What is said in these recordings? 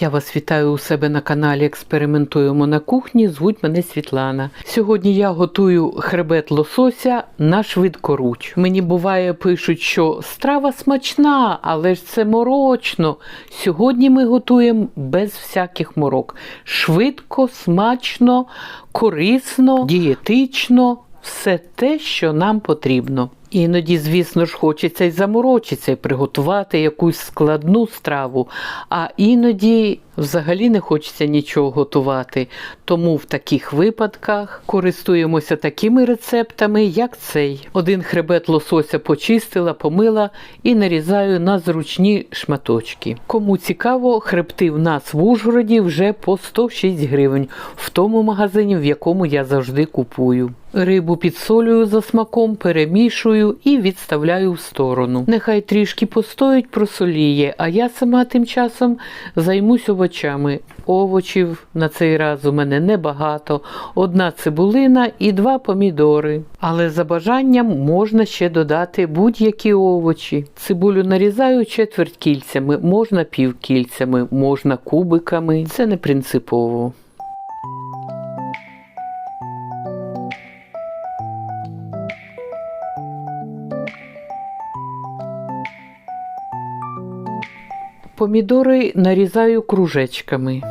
Я вас вітаю у себе на каналі Експериментуємо на кухні. Звуть мене Світлана. Сьогодні я готую хребет лосося на швидкоруч. Мені буває пишуть, що страва смачна, але ж це морочно. Сьогодні ми готуємо без всяких морок. Швидко, смачно, корисно, дієтично. Все те, що нам потрібно. Іноді, звісно ж, хочеться й заморочитися і приготувати якусь складну страву, а іноді взагалі не хочеться нічого готувати. Тому в таких випадках користуємося такими рецептами, як цей. Один хребет лосося почистила, помила і нарізаю на зручні шматочки. Кому цікаво, хребти в нас в Ужгороді вже по 106 гривень в тому магазині, в якому я завжди купую. Рибу підсолюю за смаком, перемішую і відставляю в сторону. Нехай трішки постоїть, просоліє, а я сама тим часом займусь овочами. Овочів на цей раз у мене небагато, одна цибулина і два помідори. Але за бажанням можна ще додати будь-які овочі. Цибулю нарізаю четверть кільцями, можна півкільцями, можна кубиками. Це не принципово. Помідори нарізаю кружечками.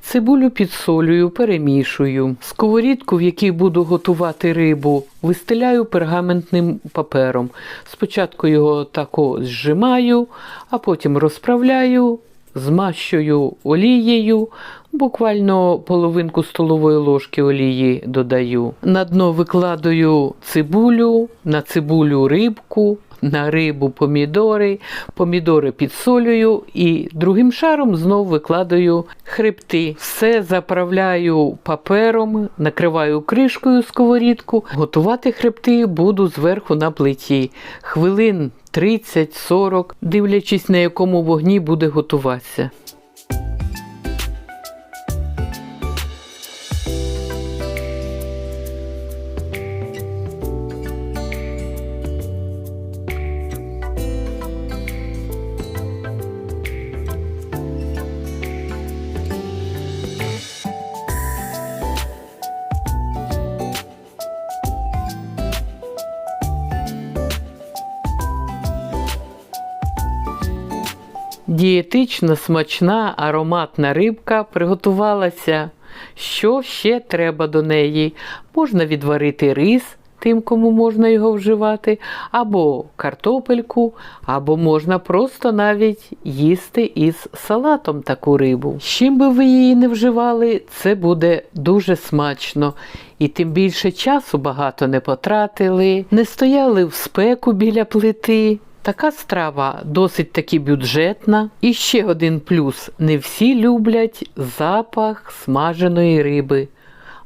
Цибулю підсолюю, перемішую. Сковорідку, в якій буду готувати рибу, вистеляю пергаментним папером. Спочатку його тако зжимаю, а потім розправляю, змащую олією, буквально половинку столової ложки олії додаю. На дно викладаю цибулю, на цибулю рибку, на рибу помідори, помідори підсолюю і другим шаром знов викладаю хребти. Все заправляю папером, накриваю кришкою сковорідку. Готувати хребти буду зверху на плиті. Хвилин 30-40, дивлячись на якому вогні буде готуватися. Дієтична, смачна, ароматна рибка приготувалася. Що ще треба до неї? Можна відварити рис, тим, кому можна його вживати, або картопельку, або можна просто навіть їсти із салатом таку рибу. З чим би ви її не вживали, це буде дуже смачно. І тим більше часу багато не потратили, не стояли в спеку біля плити. Така страва досить таки бюджетна. І ще один плюс: не всі люблять запах смаженої риби.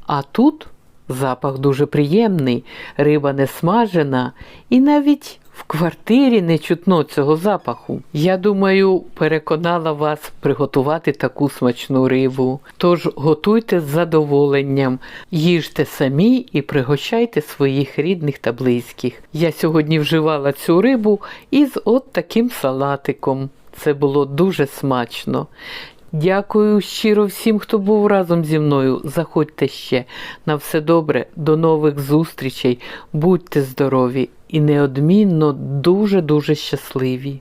А тут запах дуже приємний, риба не смажена, і навіть в квартирі не чутно цього запаху. Я думаю, переконала вас приготувати таку смачну рибу. Тож готуйте з задоволенням, їжте самі і пригощайте своїх рідних та близьких. Я сьогодні вживала цю рибу із от таким салатиком. Це було дуже смачно. Дякую щиро всім, хто був разом зі мною. Заходьте ще. На все добре, до нових зустрічей. Будьте здорові і неодмінно дуже-дуже щасливі.